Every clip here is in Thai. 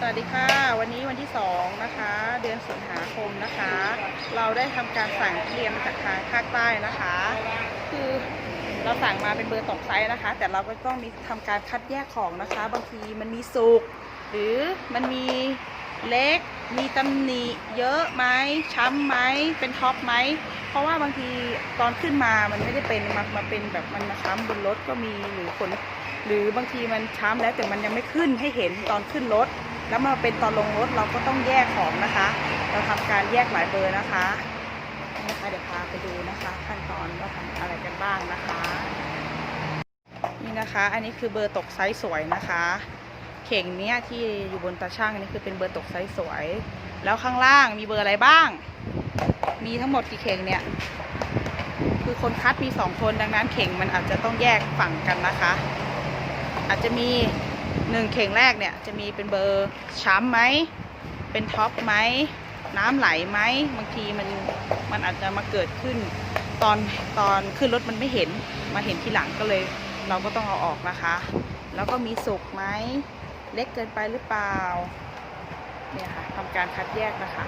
สวัสดีค่ะ วันนี้วันที่สองนะคะ เดือนสิงหาคมนะคะ เราได้ทำการสั่งทุเรียนมาจากทางภาคใต้นะคะ คือเราสั่งมาเป็นเบอร์ตกไซส์นะคะ แต่เราก็ต้องมีทำการคัดแยกของนะคะ บางทีมันมีสุกหรือมันมีเล็ก มีตำหนิเยอะไหมช้ำไหมเป็นท็อปไหมเพราะว่าบางทีตอนขึ้นมามันไม่ได้เป็นมามาเป็นแบบมันมาช้ำบนรถก็มีหรือผลหรือบางทีมันช้ำแล้วแต่มันยังไม่ขึ้นให้เห็นตอนขึ้นรถ แล้วมาเป็นตอนลงรถเราก็ต้องแยกของนะคะ เราทำการแยกหลายเบอร์นะคะนี่นะคะเดี๋ยวพาไปดูนะคะขั้นตอนว่าทำอะไรกันบ้างนะคะ นี่นะคะ อันนี้คือเบอร์ตกไซส์สวยนะคะ เข่งเนี้ยที่อยู่บนตาช่างอันนี้คือเป็นเบอร์ตกไซส์สวย แล้วข้างล่างมีเบอร์อะไรบ้าง มีทั้งหมดกี่เข่งเนี่ยคือคนคัดมีสองคนดังนั้นเข่งมันอาจจะต้องแยกฝั่งกันนะคะ อาจจะมี หนึ่งเข่งแรกเนี่ยจะมีเป็นเบอร์ช้ำไหม เป็นท็อปไหม น้ำไหลไหม บางทีมันมันอาจจะมาเกิดขึ้น ตอนตอนขึ้นรถมันไม่เห็นมาเห็นทีหลังก็เลย เราก็ต้องเอาออกนะคะ แล้วก็มีสุกไหม เล็กเกินไปหรือเปล่า เนี่ยค่ะทำการคัดแยกนะคะ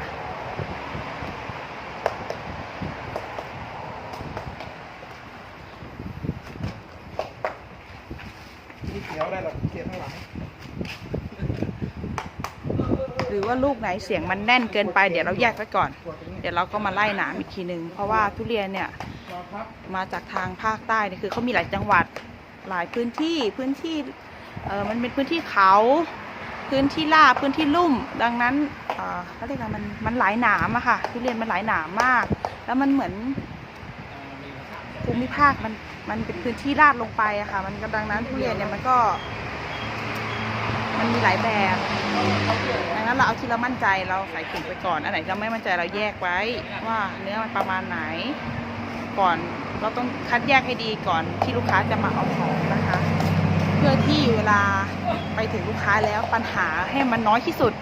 นี่เขียวได้หรอกเขียวข้างหลัง ห รือว่าลูกไหนเสียงมันแน่นเกินไปเดี๋ยวเราแยกไว้ก่อน เดี๋ยวเราก็มาไล่หนามอีกทีหนึ่งเพราะว่าทุเรียนเนี่ยมาจากทางภาคใต้เนี่ยคือเขามีหลายจังหวัดหลายพื้นที่พื้นที่เออมันเป็นพื้นที่เขาพื้นที่ลาบพื้นที่ลุ่ม ดังนั้นเออเขาเรียกว่ามันมันหลายหนามอะค่ะทุเรียนมันหลายหนามมาก แล้วมันเหมือนภูมิภาคมันมันเป็นพื้นที่ลาดลงไปอะค่ะ มันก็ดังนั้นทุเรียนเนี่ยมันก็ มันมีหลายแบบดังนั้นเราเอาที่เรามั่นใจเราใส่เข่งไปก่อน อันไหนเราไม่มั่นใจเราแยกไว้ว่าเนื้อมันประมาณไหน ก่อนเราต้องคัดแยกให้ดีก่อนที่ลูกค้าจะมาเอาของนะคะ เพื่อที่เวลาไปถึงลูกค้าแล้วปัญหาให้มันน้อยที่สุด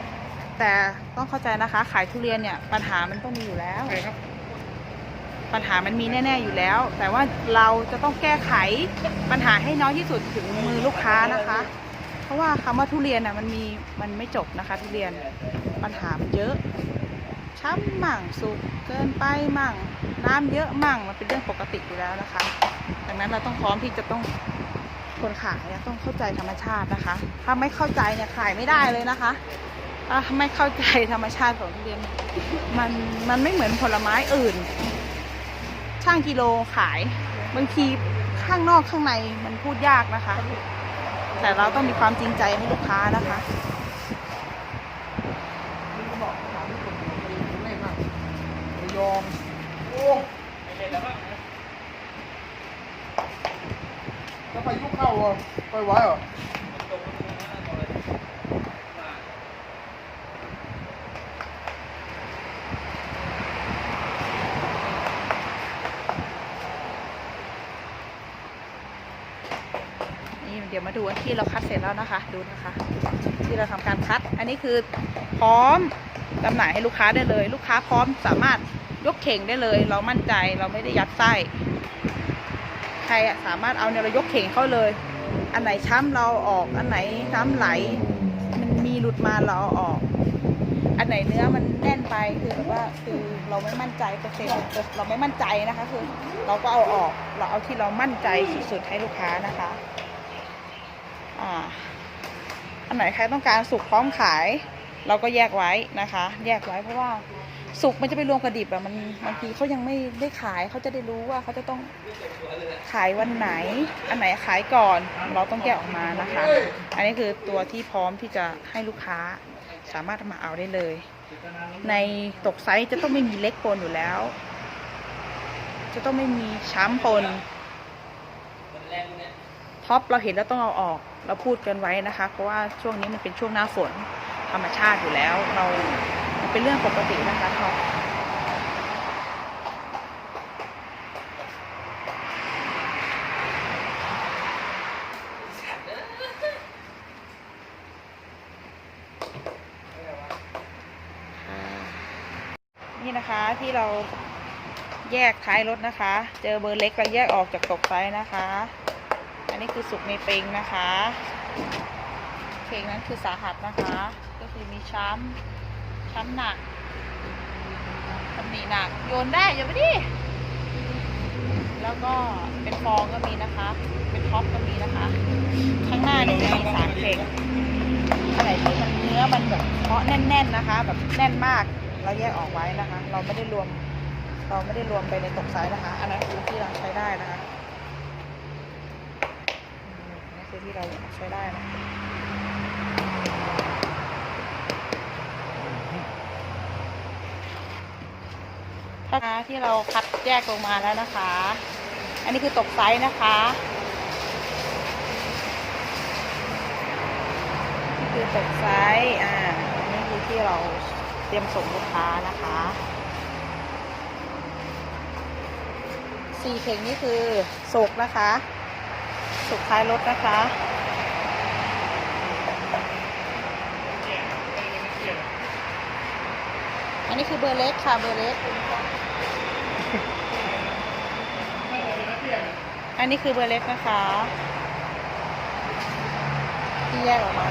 แต่ต้องเข้าใจนะคะ ขายทุเรียนเนี่ยปัญหามันต้องมีอยู่แล้วใช่ครับปัญหามันมีแน่ ๆ อยู่แล้ว แต่ว่าเราจะต้องแก้ไขปัญหาให้น้อยที่สุดถึงมือลูกค้านะคะ เพราะว่าคำว่าทุเรียนน่ะมันมีมันไม่จบนะคะ ทุเรียนปัญหามันเยอะ ช้ำมั่งสุกเกินไปมั่ง น้ำเยอะมั่งมันเป็นเรื่องปกติอยู่แล้วนะคะ ดังนั้นเราต้องพร้อมที่จะต้องคนขายต้องเข้าใจธรรมชาตินะคะ ถ้าไม่เข้าใจเนี่ยขายไม่ได้เลยนะคะถ้าไม่เข้าใจธรรมชาติของทุเรียนมันมันไม่เหมือนผลไม้อื่น ช่างกิโลขายบางทีข้างนอกข้างในมันพูดยากนะคะ แต่เราต้องมีความจริงใจให้ลูกค้านะคะก็บอกถามที่คนคนแรกมากระยองโอ้แล้วไปยุกเข้าอะไปไว้เหรอ นี่เดี๋ยว มาดูที่เราคัดเสร็จแล้วนะคะ ดูนะคะ ที่เราทำการคัด อันนี้คือพร้อมจำหน่ายให้ลูกค้าได้เลย ลูกค้าพร้อมสามารถยกเข่งได้เลย เรามั่นใจเราไม่ได้ยัดไส้ใครสามารถเอาเนี่ยเรายกเข่งเข้าเลย อันไหนช้ำเราเอาออก อันไหนน้ำไหล มันมีหลุดมาเราเอาออก อันไหนเนื้อมันแน่นไปคือแบบว่าคือเราไม่มั่นใจเปอร์เซ็นต์เราไม่มั่นใจนะคะ คือ เราก็เอาออก เราเอาที่เรามั่นใจสุดๆให้ลูกค้านะคะ อ่าอันไหนใครต้องการสุกพร้อมขาย เราก็แยกไว้นะคะ แยกไว้เพราะว่าสุกมันจะไปรวมกระดิบอะมันบางทีเขายังไม่ได้ขายเขาจะได้รู้ว่าเขาจะต้องขายวันไหน อันไหนขายก่อนเราต้องแยกออกมานะคะ อันนี้คือตัวที่พร้อมที่จะให้ลูกค้าสามารถมาเอาได้เลย ในตกไซส์จะต้องไม่มีเล็กปนอยู่แล้ว จะต้องไม่มีช้ำปน ท็อปเราเห็นแล้วต้องเอาออกเราพูดกันไว้นะคะ เพราะว่าช่วงนี้มันเป็นช่วงหน้าฝนธรรมชาติอยู่แล้ว เราเป็นเรื่องปกตินะคะท็อปนี่นะคะที่เราแยกท้ายรถนะคะ เจอเบอร์เล็กเราแยกออกจากตกไซส์นะคะ อันนี้คือสุกในเปงนะคะเข่งนั้นคือสาหัสนะคะ ก็คือมีช้ำ ช้ำหนักตำหนิหนัก โยนได้อย่าไปดิ แล้วก็เป็นฟองก็มีนะคะ เป็นท็อปก็มีนะคะ ข้างหน้าเนี่ยจะมีสามเข่งอันไหนที่มันเนื้อมันแบบเพาะแน่น ๆนะคะ แบบแน่นมาก เราแยกออกไว้นะคะ เราไม่ได้รวม เราไม่ได้รวมไปในตกไซส์นะคะ อันนั้นคือที่เราใช้ได้นะคะอืมอันนี่ คือที่เราใช้ได้นะถ้าที่เราคัดแยกลงมาแล้วนะคะ อันนี้คือตกไซส์นะคะนี่คือตกไซส์อ่านนี้คือที่เราเตรียมส่งลูกค้านะคะสี่เข่งนี่คือสุกนะคะ สุดท้ายรถนะคะ อันนี้คือเบอร์เล็กค่ะ เบอร์เล็ก อันนี้คือเบอร์เล็กนะคะ ที่แยกออกมา